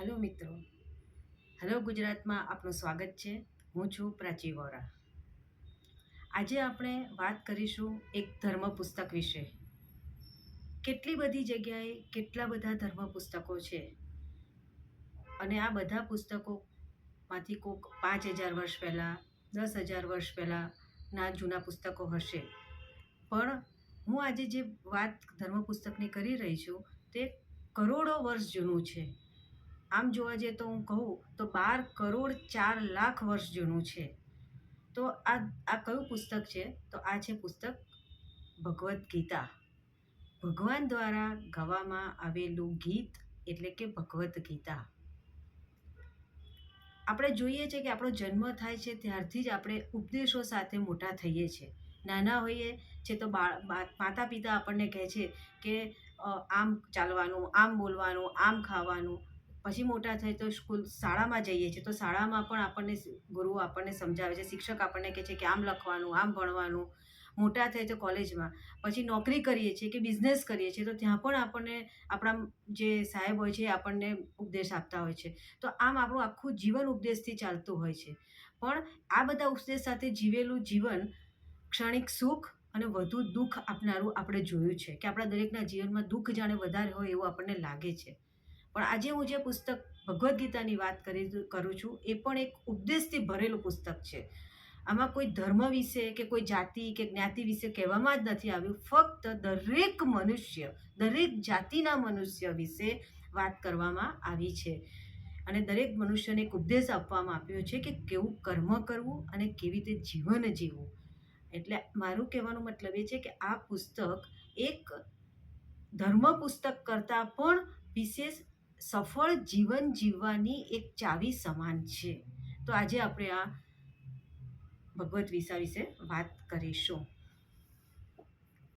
Hello મિત્રો. Hello ગુજરાતમાં આપનું સ્વાગત છે. હું છું પ્રાચી વોરા. આજે આપણે વાત કરીશું એક ધર્મ પુસ્તક વિશે. કેટલી બધી જગ્યાએ કેટલા બધા ધર્મ પુસ્તકો છે? અને આ બધા પુસ્તકોમાંથી કોઈક પાંચ હજાર વર્ષ પહેલાં, દસ હજાર વર્ષ પહેલાંના જૂના પુસ્તકો હશે. પણ હું આજે જે વાત ધર્મ પુસ્તકની કરી રહી છું તે કરોડો વર્ષ જૂનું છે. આમ જોવા જઈએ તો હું કહું, તો બાર કરોડ ચાર લાખ વર્ષ જૂનું છે. તો આ આ કયું પુસ્તક છે? તો આ છે પુસ્તક ભગવદ્ ગીતા. ભગવાન દ્વારા ગાવામાં આવેલું ગીત એટલે કે ભગવદ્ ગીતા. આપણે જોઈએ છીએ કે આપણો જન્મ થાય છે ત્યારથી જ આપણે ઉપદેશો સાથે મોટા થઈએ છીએ નાના હોઈએ છે તો માતા પિતા આપણને કહે છે કે આમ ચાલવાનું, આમ બોલવાનું, આમ ખાવાનું પછી મોટા થઈ તો સ્કૂલ શાળામાં જઈએ છીએ. તો શાળામાં પણ આપણને ગુરુઓ આપણને સમજાવે છે. શિક્ષક આપણને કહે છે કે આમ લખવાનું, આમ ભણવાનું. મોટા થાય તો કોલેજમાં. પછી નોકરી કરીએ છીએ કે બિઝનેસ કરીએ છીએ, તો ત્યાં પણ આપણને આપણા જે સાહેબ હોય છે એ આપણને ઉપદેશ આપતા હોય છે. તો આમ આપણું આખું જીવન ઉપદેશથી ચાલતું હોય છે. પણ આ બધા ઉપદેશ સાથે જીવેલું જીવન ક્ષણિક સુખ અને વધુ દુઃખ આપનારું આપણે જોયું છે કે આપણા દરેકના જીવનમાં દુઃખ જાણે વધારે હોય એવું આપણને લાગે છે. પણ આજે હું જે પુસ્તક ભગવદ્ ગીતાની વાત કરી કરું છું, એ પણ એક ઉપદેશથી ભરેલું પુસ્તક છે. આમાં કોઈ ધર્મ વિશે કે કોઈ જાતિ કે જ્ઞાતિ વિશે કહેવામાં જ નથી આવ્યું. ફક્ત દરેક મનુષ્ય, દરેક જાતિના મનુષ્ય વિશે વાત કરવામાં આવી છે. અને દરેક મનુષ્યને એક ઉપદેશ આપવામાં આવ્યો છે કે કેવું કર્મ કરવું અને કેવી રીતે જીવન જીવવું. એટલે મારું કહેવાનો મતલબ એ છે કે આ પુસ્તક એક ધર્મ પુસ્તક કરતાં પણ વિશેષ સફળ જીવન જીવવાની એક ચાવી સમાન છે. તો આજે આપણે આ ભગવદ્ વિસા વિશે વાત કરીશું.